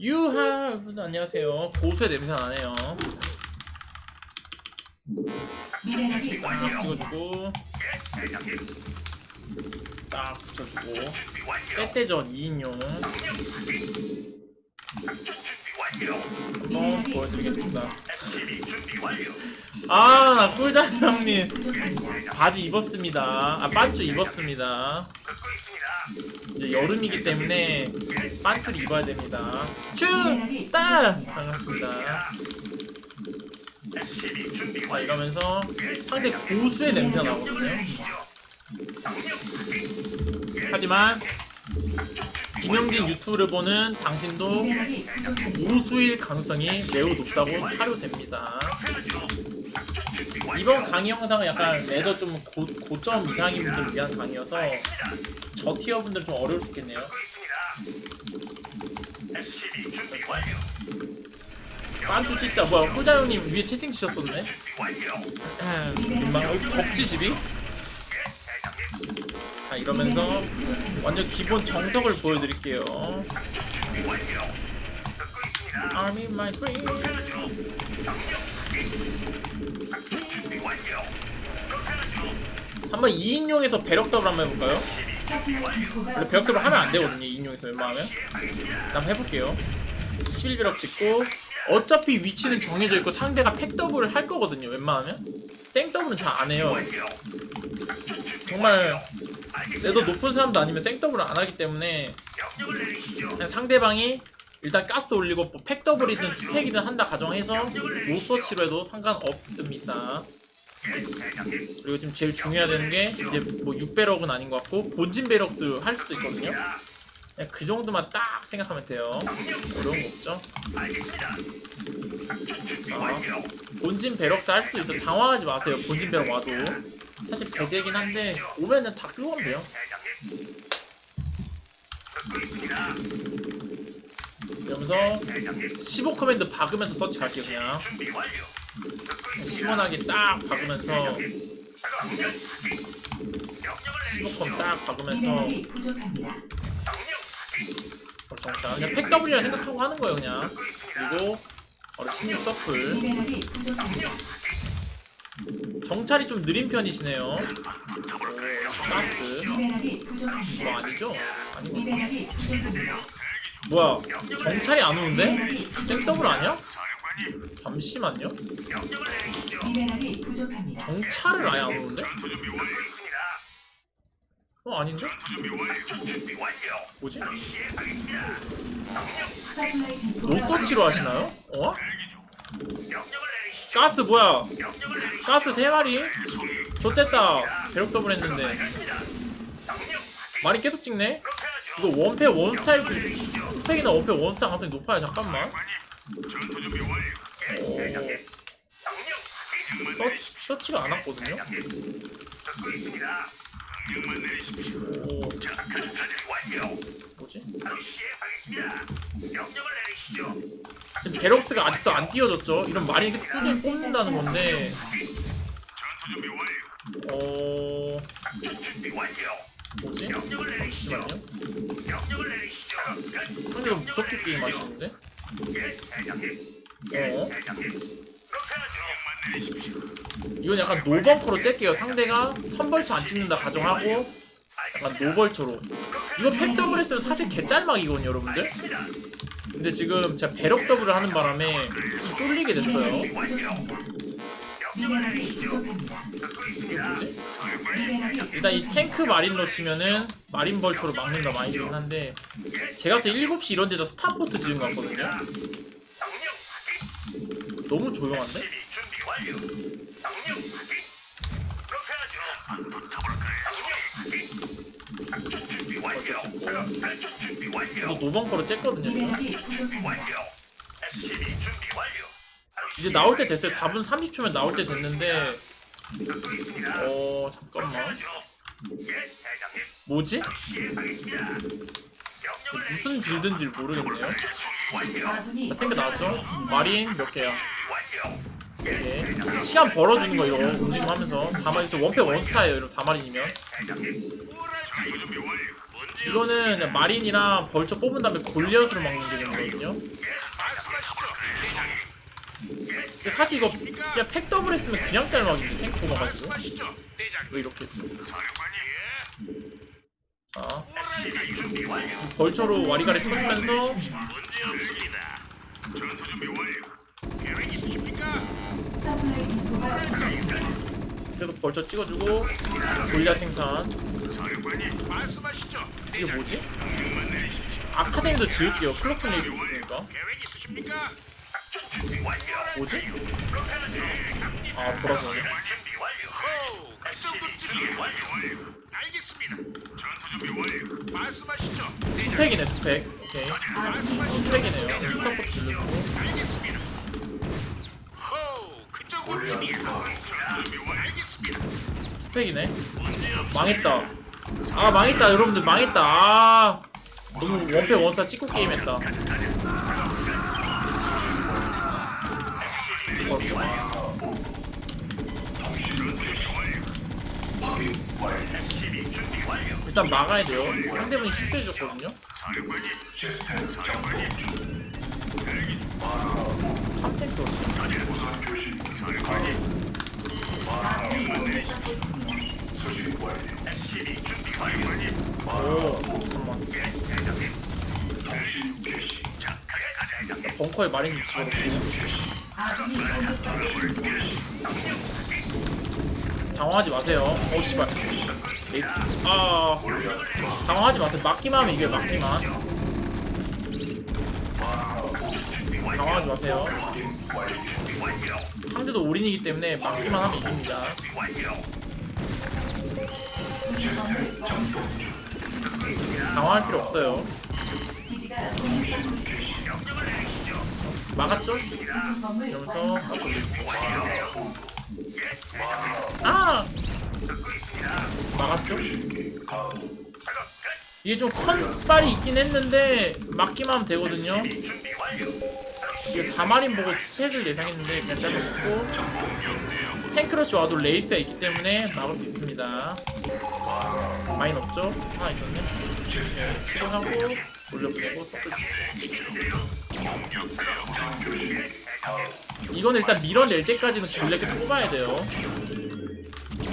유하 여러분 안녕하세요. 고수의 냄새 나네요. 미네랄이 딱 부족합니다. 찍어주고 딱 붙여주고 때때전 2인용. 한번 보여드리겠습니다 아 나 꿀잠 형님. 바지 입었습니다. 아 반주 입었습니다. 이제 여름이기 때문에 반주를 입어야 됩니다. 춥다! 반갑습니다. 자 이러면서 상대 고수의 냄새가 나거든요. 하지만 김영진 유튜브를 보는 당신도. 고수일 가능성이 매우 높다고 사료됩니다. 이번 강의 영상은 약간 레더 좀 고, 고점 이상인 분들 위한 강의여서 저 티어 분들은 좀 어려울 수 있겠네요. 빤쭈 진짜 뭐야 홀자 형님 위에 채팅 치셨었네? 민망 어, 덥지 집이? 자 이러면서. 완전 기본 정석을 보여드릴게요. Army my dream. 한번 2인용에서 배럭 더블 한번 해볼까요? 원래 배럭 더블 하면 안 되거든요 2인용에서 웬만하면 한번 해볼게요 11배럭 찍고 어차피 위치는 정해져 있고 상대가 팩 더블을 할 거거든요 웬만하면 생 더블은 잘 안 해요 정말 레더 높은 사람도 아니면 생 더블을 안 하기 때문에 그냥 상대방이 일단 가스 올리고 뭐 팩더블이든 투팩이든 한다 가정해서 노서치로 해도 상관없습니다. 그리고 지금 제일 중요해야 되는 게 이제 뭐 6배럭은 아닌 것 같고 본진 배럭스 할 수도 있거든요. 그냥 그 정도만 딱 생각하면 돼요. 어려운 거 없죠? 아, 본진 배럭스 할 수 있어 당황하지 마세요. 본진 배럭 와도 사실 배제긴 한데 오면은 다 끌고 가면 돼요. 이러면서 15 커맨드 박으면서 서치 갈게요 그냥. 시원하게 딱 박으면서 15컴 딱 박으면서 미네랄이 부족합니다. 정상 그냥 팩 W라 생각하고 하는 거예요 그냥. 그리고 바로 16 서플 정찰이 좀 느린 편이시네요 오, 가스 미네랄이 뭐 부족합니다. 아니죠? 아닌 거 미네랄이 부족합니다. 뭐야 정찰이 안 오는데? 미네랄이 생 더블 아니야? 잠시만요 미네랄이 부족합니다. 정찰을 아예 안 오는데? 어 아닌데? 뭐지? 서플라이 디포가 노서치로 하시나요? 어? 가스 뭐야? 가스 세 마리? 좋됐다. 배럭 더블 했는데 말이 계속 찍네. 이거 원패 원스타일 수 스펙이나 원패 원스타 가능성이 높아요. 잠깐만. 오, 서치, 서치가 안 왔거든요. 지금 베럭스가 아직도 안 띄워졌죠? 이런 말이 계속 꾸준히 뽑는다는 건데 어... 뭐지? 잠시만요 상대가 무섭게 게임 하시는데? 어? 이건 약간 노벙커로 쬐게요. 상대가 선벌처 안 찍는다 가정하고 약간 노벌처로. 이거 팩 더블 했으면 사실 개짤막이거든요 여러분들. 근데 지금 제가 배럭 더블을 하는 바람에 좀 쫄리게 됐어요. 뭐지? 일단 이 탱크 마린 러시면은 마린 벌처로 막는다 마인이긴 한데 제가 봤을 때 7시 이런 데다 스타포트 지은 것 같거든요. 너무 조용한데? 이거 노벙커로 쬐거든요 지금. 미네랄이 부족합니다. 이제 나올 때 됐어요 4분 30초면 나올 때 됐는데 어 잠깐만 뭐지? 무슨 빌드인지 모르겠네요 아군이 자, 탱크 나왔죠? 공격받고 있습니다. 마린 몇 개야? 예. 시간 벌어주는 거 이거 움직임하면서 4마리 저 원패 원스타예요 이런 4마리이면 이거는 그냥 마린이랑 벌처 뽑은 다음에 골리앗으로 막는 게 되는 거거든요. 근데 사실 이거 그냥 팩 더블 했으면 그냥 짤막인데 탱크 뽑아가지고 왜 이렇게 했지? 자 벌처로 와리가리 쳐주면서 서플라이. 계속 벌처 찍어주고 골리앗 생산 이게 뭐지? 아카데미도 지을게요 클로킹 레이스 있으니까 뭐지? 아 돌아서 스펙이네 스펙 오케이 아군이 공격받고 스펙이네요. 서포트 들려주고 스펙이네. 망했다. 아 망했다 여러분들. 망했다. 아 너무 원패 원사 찍고 게임했다. 일단 막아야 돼요. 상대분이 실수해줬거든요 3탱크 아군이 공격받고 있습니다. 오 잠깐만 벙커에 마린. 당황하지 마세요 오 씨발 레이트 아 당황하지 마세요 막기만 하면 이게 막기만 당황하지 마세요 상대도 올인이기 때문에 막기만 하면 이깁니다. 당황할 필요 없어요. 막았죠? 이러면서 아! 막았죠? 이게 좀 컨빨이 있긴 했는데 막기만 하면 되거든요 이게 4마린 보고 책을 예상했는데 그냥 짧았고 탱크러시 와도 레이스가 있기 때문에 막을 수 있습니다 많이 없죠? 하나 있었네 네, 실행하고 돌려보내고 서클 이건 일단 밀어낼 때까지는 블랙을 뽑아야 돼요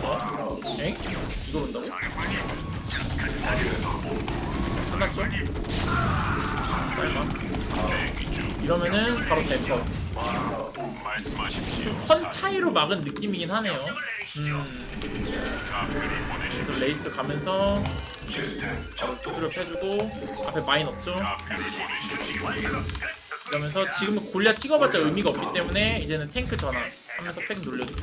어? 엥? 이걸 온다고? 끝났죠? 빨간 이러면은 바로 대커 컨 차이로 막은 느낌이긴 하네요. 음. 레이스 가면서 두드려 패주고 앞에 마인 없죠? 그러면서 지금은 골리앗 찍어봤자 의미가 없기 때문에 이제는 탱크 전환 하면서 팩 놀려주고.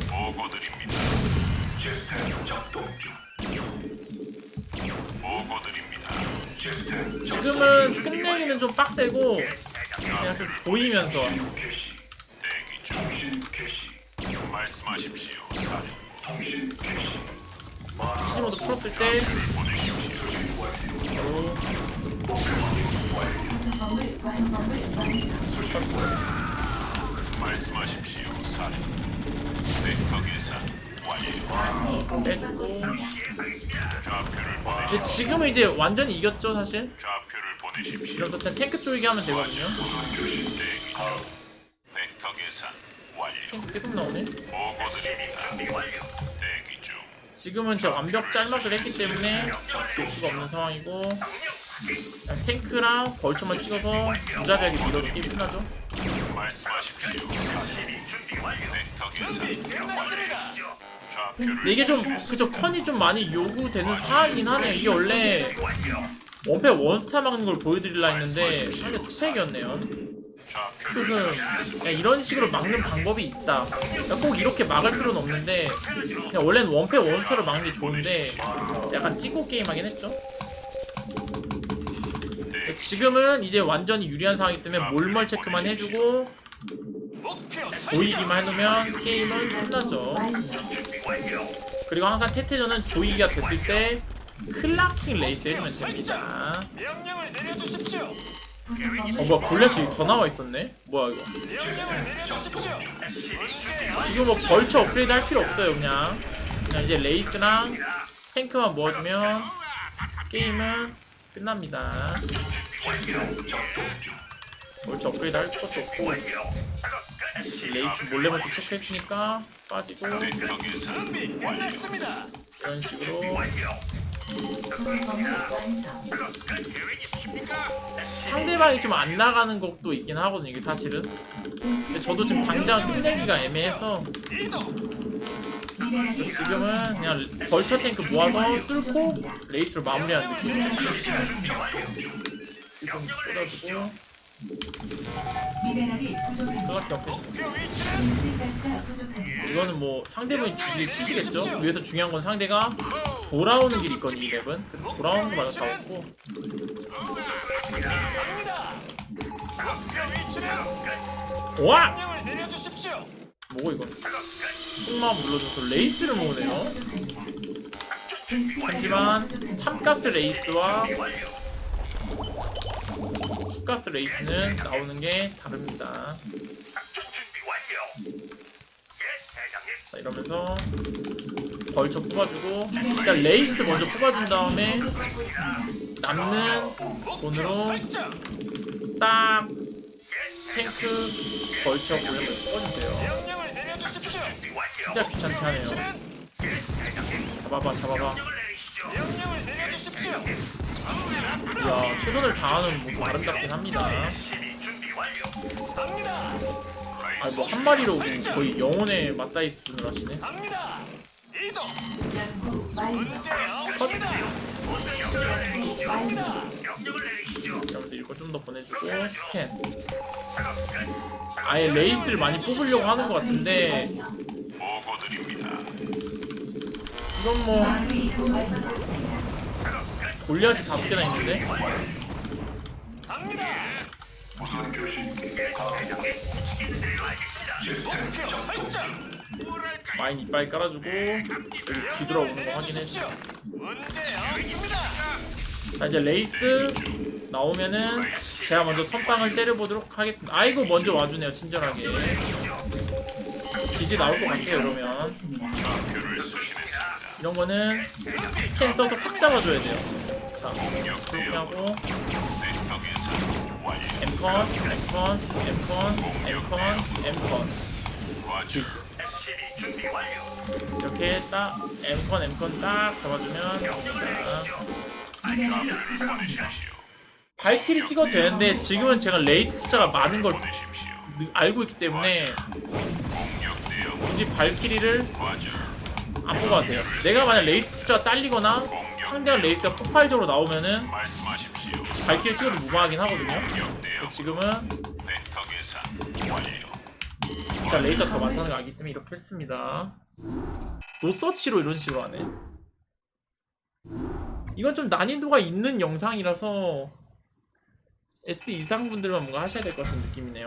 지금은 끝내기는 좀 빡세고 그냥 좀 조이면서 개시. 말씀하십시오. 시즈모드 풀었을 때. 말씀하십시오. 사령. 벡터 계산 완료. 아군이 공격받고 근데 지금은 이제 완전히 이겼죠 사실 좌표를 보내십시오. 이러면서 그냥 탱크 쪼이기 하면 되거든요 대기 중. 벡터 계산 완료. 탱크 계속 나오네 보고 드립니다. 대기 중. 지금은 진짜 완벽 짤막을 했기 때문에 볼 수가 없는 상황이고 그냥 탱크랑 벌초만 찍어서 무자비하게 밀어도 게임 끝나죠 말씀하십시오. 벡터 계산 완료. 이게 좀 그저 컨이 좀 많이 요구되는 사안이긴 하네요 이게 원래 원패 원스타 막는 걸 보여드리려 했는데 투색이었네요. 좌표를 그래서 이런 식으로 막는 방법이 있다. 꼭 이렇게 막을 필요는 없는데 원래는 원패 원스타로 막는 게 좋은데 약간 찍고 게임하긴 했죠. 지금은 이제 완전히 유리한 상황이기 때문에 몰멀 체크만 해주고 조이기만 해놓으면 게임은 끝나죠. 그리고 항상 태태전은 조이기가 됐을 때 클라킹 레이스 해주면 됩니다 어 뭐야 골렛이 더 나와 있었네 뭐야 이거. 지금 뭐 벌처 업그레이드 할 필요 없어요 그냥 그냥 이제 레이스랑 탱크만 모아주면 게임은 끝납니다. 벌써 업그레이드 할 것도 없고 레이스 몰래 먼저 체크했으니까 빠지고. 이런 식으로. 상대방이 좀 안 나가는 것도 있긴 하거든요 이게 사실은 근데 저도 지금 당장 끝내기가 애매해서 이동. 미네랄이 지금은 그냥 벌처 탱크 모아서 뚫고 레이스로 마무리하는 느낌 지금 뜯어주고 미네랄이 부족합니다. 그밖에 가스가 부족합니다. 이거는 뭐 상대방이 주실 치시겠죠? 여기서 중요한 건 상대가 돌아오는 길이 있거든요 이 맵은. 그래서 돌아오는 거 말고 다 없고. 와! 뭐고 이건 속마음 눌러줘서 레이스를 모으네요. 하지만 삼가스 레이스와 투가스 레이스는 나오는 게 다릅니다 자 이러면서 벌쳐 뽑아주고 일단 레이스 먼저 뽑아준 다음에 남는 돈으로. 딱 탱크 벌쳐 보내면 뽑아주세요. 진짜 귀찮게 하네요 잡아봐 잡아봐 명령을 내려주십시오. 이야 최선을 다하는 모습 아름답긴 합니다 갑니다. 아니 뭐한 마리로 거의 영혼에 맞다이 수준을 하시네 갑니다. 이동. 연구 완료. 문제 없습니다. 연구 완료. 그러면서 이거 좀 더 보내주고 스캔 아예 레이스를 많이 뽑으려고 하는 것 같은데 보고드립니다. 이건 뭐. 골리앗이 다섯 개나 있는데 시스템 작동 설정. 중. 마인 이빨 깔아주고 여기 뒤돌아오는 거 없습니다. 자 이제 레이스 나오면은 제가 먼저 선빵을 때려보도록 하겠습니다 아이고 먼저 와주네요 친절하게 기지 나올 것 같아요 이러면 이런 거는 스캔 써서 팍 잡아줘야 돼요 자 그렇게 하고. 엠컨 엠컨 엠컨 엠컨 엠컨. 이렇게 딱 엠컨 엠컨 딱 잡아주면. 발키리 찍어도 되는데 지금은 제가 레이스 숫자가 많은 걸. 알고 있기 때문에 굳이 발키리를 안 뽑아도 돼요 내가 만약 레이스 숫자가 딸리거나 상대가 레이스가 폭발적으로 나오면은. 발키리 찍어도 무방하긴 하거든요 지금은. 진짜 레이스가 더 많다는 걸 알기 때문에 이렇게 했습니다 노서치로 이런 식으로 하네 이건 좀 난이도가 있는 영상이라서 S 이상 분들만 뭔가 하셔야 될 것 같은 느낌이네요